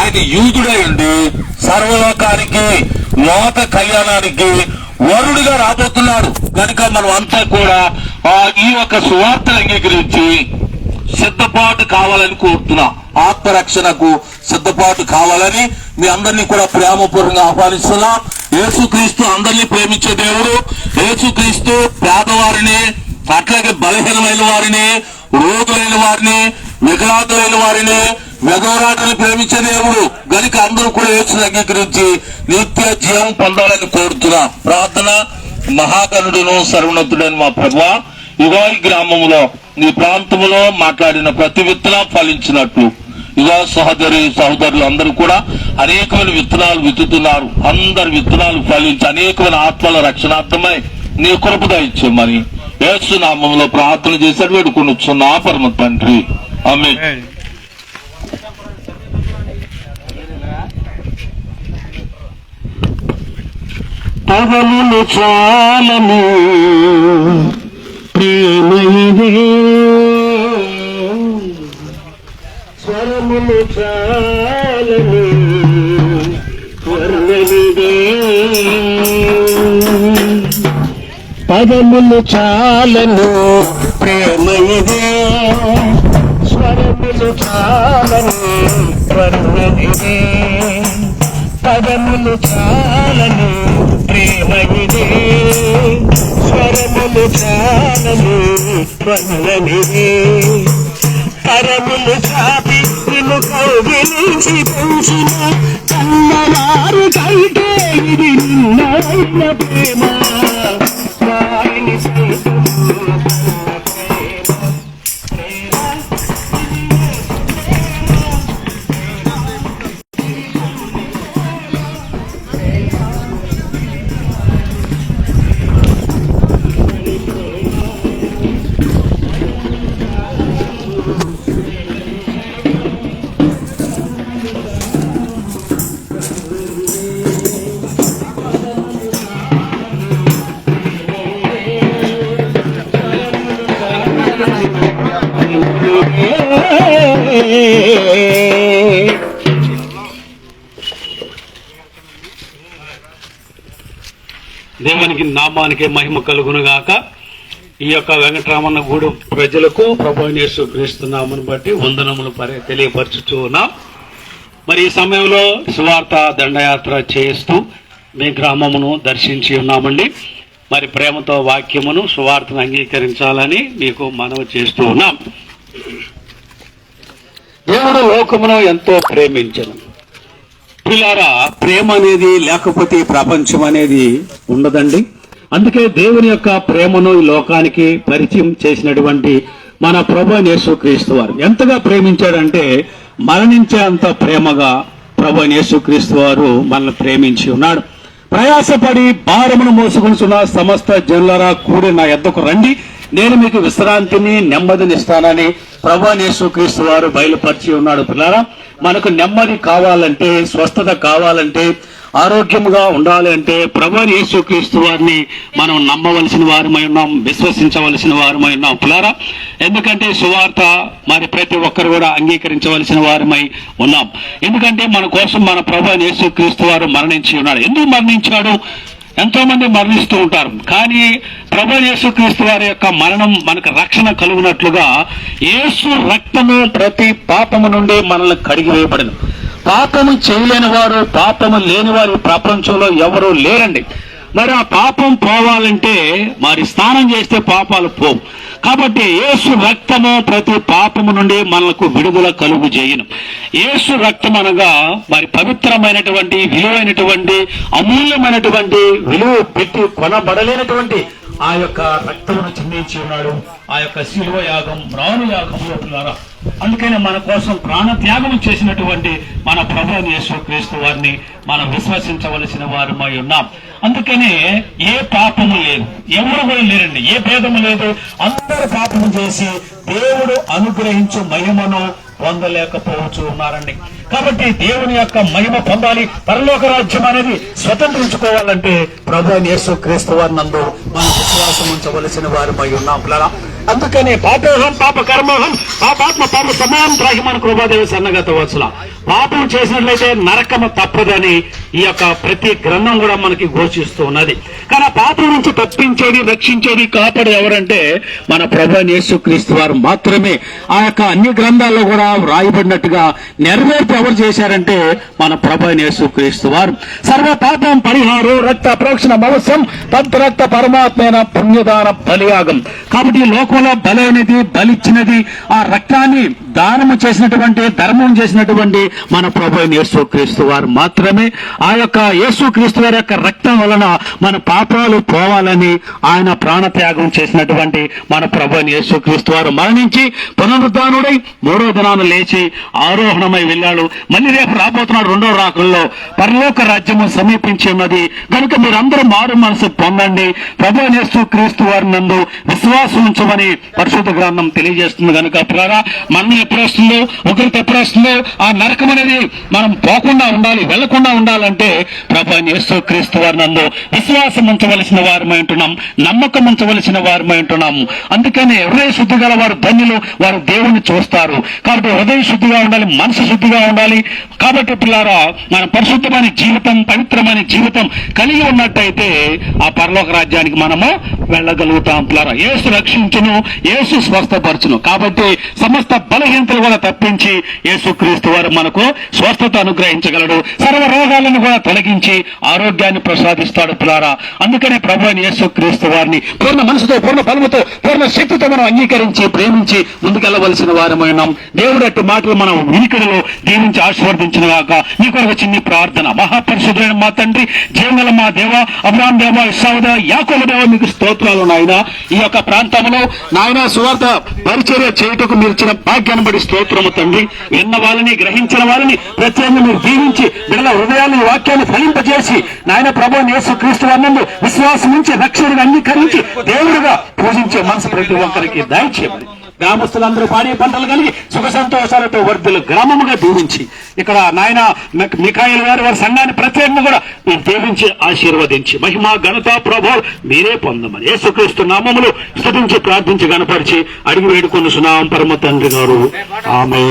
ఆయన యూదుడై ఉండి సర్వలోకానికి లోక కళ్యాణానికి వరుడుగా రాబోతున్నాడు. కనుక మనం అంతా కూడా ఈ యొక్క సువార్తను అంగీకరించి సిద్ధపాటు కావాలని కోరుతున్నాం. ఆత్మరక్షణకు సిద్ధపాటు కావాలని మీ అందరినీ కూడా ప్రేమపూర్వకంగా ఆహ్వానిస్తున్నాం. యేసుక్రీస్తు అందరినీ ప్రేమించే దేవుడు యేసుక్రీస్తు పేదవారిని అట్లాగే బలహీనమైన వారిని రోగులైన వారిని వికలాంగులైన వారిని వెగవరాటని ప్రేమించే దేవుడు. గనుక అందరూ కూడా యేసుని అంగీకరించి నిత్య జీవం పొందాలని కోరుతున్నా. ప్రార్థన మహాగణుడును సర్వనతుడైన మా ప్రభు ఇగో ఈ గ్రామంలో నీ ప్రాంతంలో మాట్లాడిన ప్రతి విత్తనం ఫలించినట్లు ఇగో సహోదరి సహోదరులు అందరూ కూడా అనేకమైన విత్తనాలు విత్తుతున్నారు. అందరు విత్తనాలు ఫలించి అనేకమైన ఆత్మల రక్షణార్థమై నీ కృపద ఇచ్చామని యేసునామంలో ప్రార్థన చేశాడు వేడుకొని వచ్చున్నా పరమ తండ్రి. ఆమె పదములు చాలను ప్రేమైదే స్వరములు చాలను వర్ణనిదే పదములు చాలను ప్రేమైదే స్వరములు చాలను వర్ణనిదే పదములు చాలను ప్రేమ ఇదే స్వరములు చాలను వర్ణనిదే కరములు చాపి నిన్ను కౌగిలించి పెంచిన కన్నవారు కైతే ఇది నిన్న ప్రేమ. దేవునికి నామానికి మహిమ కలుగునుగాక. ఈ యొక్క వెంకటరామన్న గూడెం ప్రజలకు ప్రభానేశ్వర గ్రహిస్తున్నామని బట్టి వందనములు పరి- తెలియపరచుతూ ఉన్నాం. మరి ఈ సమయంలో సువార్త దండయాత్ర చేస్తూ మీ గ్రామమును దర్శించి ఉన్నామండి. మరి ప్రేమతో వాక్యమును సువార్తను అంగీకరించాలని మీకు మనవి చేస్తూ ఉన్నాం. దేవుడు లోకమును ఎంతో ప్రేమించను. పిల్లారా ప్రేమ అనేది లేకపోతే ప్రపంచం అనేది ఉండదండి. అందుకే దేవుని యొక్క ప్రేమను ఈ లోకానికి పరిచయం చేసినటువంటి మన ప్రభు యేసుక్రీస్తు వారు. ఎంతగా ప్రేమించాడంటే మరణించే అంత ప్రేమగా ప్రభు యేసుక్రీస్తు వారు మనల్ని ప్రేమించి ఉన్నాడు. ప్రయాసపడి భారమును మోసుకుంటున్న సమస్త జనులరా కూడి నా ఎద్దకు రండి. నేను మీకు విశ్రాంతిని నెమ్మదిని ఇస్తానని ప్రభు వారు బయలుపరిచి ఉన్నాడు పిల్లారా. మనకు నెమ్మది కావాలంటే స్వస్థత కావాలంటే ఆరోగ్యంగా ఉండాలి అంటే ప్రభు యేసుక్రీస్తు వారిని మనం నమ్మవలసిన వారమై ఉన్నాం విశ్వసించవలసిన వారమై ఉన్నాం పులారా ఎందుకంటే సువార్త మరి ప్రతి ఒక్కరు కూడా అంగీకరించవలసిన వారమై ఉన్నాం. ఎందుకంటే మన కోసం మన ప్రభు యేసుక్రీస్తు వారు మరణించి ఉన్నాడు ఎందుకు మరణించాడు? ఎంతోమంది మరణిస్తూ ఉంటారు. కానీ ప్రభు యేసుక్రీస్తు వారి యొక్క మరణం మనకు రక్షణ కలుగునట్లుగా యేసు రక్తము ప్రతి పాపము నుండి మనల్ని కడిగివేయబడను పాపము చేయలేని వారు పాపము లేని వారు ప్రపంచంలో ఎవరూ లేరండి. మరి ఆ పాపం పోవాలంటే మరి స్నానం చేస్తే పాపాలు పోవు. కాబట్టి యేసు రక్తము ప్రతి పాపము నుండి మనకు విడుదల కలుగు చేయను. యేసు రక్తం అనగా మరి పవిత్రమైనటువంటి విలువైనటువంటి అమూల్యమైనటువంటి విలువ పెట్టి కొనబడలేనటువంటి ఆ యొక్క రక్తమును చిందించి ఉన్నాడు. ఆ యొక్క శిలువ యాగం రాను యాగంలో పిల్లారా అందుకని మన కోసం ప్రాణ త్యాగం చేసినటువంటి మన ప్రభు యేసు క్రీస్తు వారిని మనం విశ్వసించవలసిన వారమై ఉన్నాం. అందుకనే ఏ పాపము లేదు. ఎవరు కూడా లేరండి. ఏ భేదము లేదు. అందరు పాపము చేసి దేవుడు అనుగ్రహించు మహిమను పొందలేకపోవచ్చు ఉన్నారండి. కాబట్టి దేవుని యొక్క మహిమ పొందాలి. పరలోక రాజ్యం అనేది స్వతంత్రించుకోవాలంటే ప్రభు యేసు క్రీస్తు వారి నందు మనం విశ్వాసం ఉంచవలసిన వారమై ఉన్నాం. పిల్లరా అందుకనే పాపోహం పాప కర్మహం పాపాత్మ పాప సమయం త్రాగి కృపాదేవి సన్నగత వచ్చల పాపం చేసినట్లయితే నరకము తప్పదని ఈ యొక్క ప్రతి గ్రంథం కూడా మనకి ఘోషిస్తూ ఉన్నది. కానీ పాపం నుంచి తప్పించేది రక్షించేది కాపాడు ఎవరంటే మన ప్రభు యేసుక్రీస్తు వారు మాత్రమే. ఆ యొక్క అన్ని గ్రంథాల్లో కూడా వ్రాయబడినట్టుగా నెరవేర్పు ఎవరు చేశారంటే మన ప్రభు యేసుక్రీస్తు వారు. సర్వ పాపం పరిహారం రక్త ప్రోక్షణ మవసం తద్రక్త పరమాత్మైన పుణ్యదాన బలియాగం. కాబట్టి లోకంలో బలైనది బలిచ్చినది ఆ రక్తాన్ని దానము చేసినటువంటి ధర్మం చేసినటువంటి మన ప్రభు యేసుక్రీస్తు వారు మాత్రమే. ఆ యొక్క యేసుక్రీస్తు వారి యొక్క రక్తం వలన మన పాపాలు పోవాలని ఆయన ప్రాణత్యాగం చేసినటువంటి మన ప్రభు యేసుక్రీస్తు వారు మరణించి పునరుద్ధానుడై మూడో దినాన్ని లేచి ఆరోహణమై వెళ్ళాడు. మళ్ళీ రేపు రాబోతున్నాడు రెండో రాకుల్లో పరలోక రాజ్యము సమీపించి ఉన్నది. కనుక మీరందరూ మారు మనసు పొందండి. ప్రభు యేసు క్రీస్తు వారి నందు విశ్వాసం ఉంచమని పరిశుద్ధ గ్రంథం తెలియజేస్తుంది. కనుక పిల్లరా మనం ఎప్పుడు వస్తుందో ఒకరికి ఎప్పుడు వస్తుందో ఆ నరకం అనేది మనం పోకుండా ఉండాలి వెళ్ళకుండా ఉండాలంటే ప్రభాని యేసు క్రీస్తు వారి నందు విశ్వాసం ఉంచవలసిన వారమై ఉంటున్నాం నమ్మకం ఉంచవలసిన వారమై ఉంటున్నాము అందుకని హృదయ శుద్ధి గల వారు ధన్యులు వారు దేవుణ్ణి చూస్తారు. కాబట్టి హృదయ శుద్ధిగా ఉండాలి మనసు శుద్ధిగా ఉండాలి. కాబట్టి పిల్లారా మన పరిశుద్ధమైన జీవితం పవిత్రమైన జీవితం కలిగి ఉన్నట్టయితే ఆ పరలోక రాజ్యానికి మనము వెళ్ళగలుగుతాం. ప్లారా యేసు రక్షించును ఏసు స్వస్థపరచును. కాబట్టి సమస్త బలహీనతలు కూడా తప్పించి ఏసుక్రీస్తు వారు మనకు స్వస్థత అనుగ్రహించగలడు. సర్వ రోగాలను కూడా తొలగించి ఆరోగ్యాన్ని ప్రసాదిస్తాడు పిల్లారా. అందుకనే ప్రభు అని యేసు క్రీస్తు వారిని పూర్ణ మనసుతో పూర్ణ బలముతో పూర్ణ శక్తితో మనం అంగీకరించి ప్రేమించి ముందుకెళ్ళవలసిన వారమైనాం దేవుడు అటు మాటలు మనం వినికిడిలో దీవించి ఆశీర్వదించిన గాక నీ కొరకు చిన్ని ప్రార్థన. మహాపరిశుద్ధులైన మా తండ్రి జీవగల మా దేవ అబ్రాం దేవ ఇస్సావుదేవ యాకోబు దేవ మీకు స్తోత్రాలు నాయన. ఈ యొక్క ప్రాంతంలో నాయన సువార్త పరిచర్య చేయుటకు మీరు ఇచ్చిన భాగ్యాన్ని బడి స్తోత్రము తండ్రి. విన్న వాళ్ళని గ్రహించిన వాళ్ళని ప్రత్యేకంగా మీరు దీవించి బిడ్డల హృదయాన్ని వాక్యాన్ని ఫలింపజేసి నాయన ప్రభు యేసు క్రీస్తు వర్ణంలో విశ్వాసం నుంచి రక్షణను అంగీకరించి దేవుడిగా పూజించే మనసు ప్రతి ఒక్కరికి దయచేయమని. గ్రామస్తులందరూ పాడే పంటలు కలిగి సుఖ సంతోషాలతో వర్ధులు గ్రామముగా దీవించి ఇక్కడ నాయన మిఖాయిల్ గారు వారి సంఘాన్ని ప్రత్యేకంగా కూడా మీరు దీవించి ఆశీర్వదించి మహిమ ఘనత ప్రభావం మీరే పొందమని యేసుక్రీస్తు నామములు స్థుతించి ప్రార్థించి గనపరిచి అడిగి వేడుకొని సునాం పరమ తండ్రి గారు. ఆమె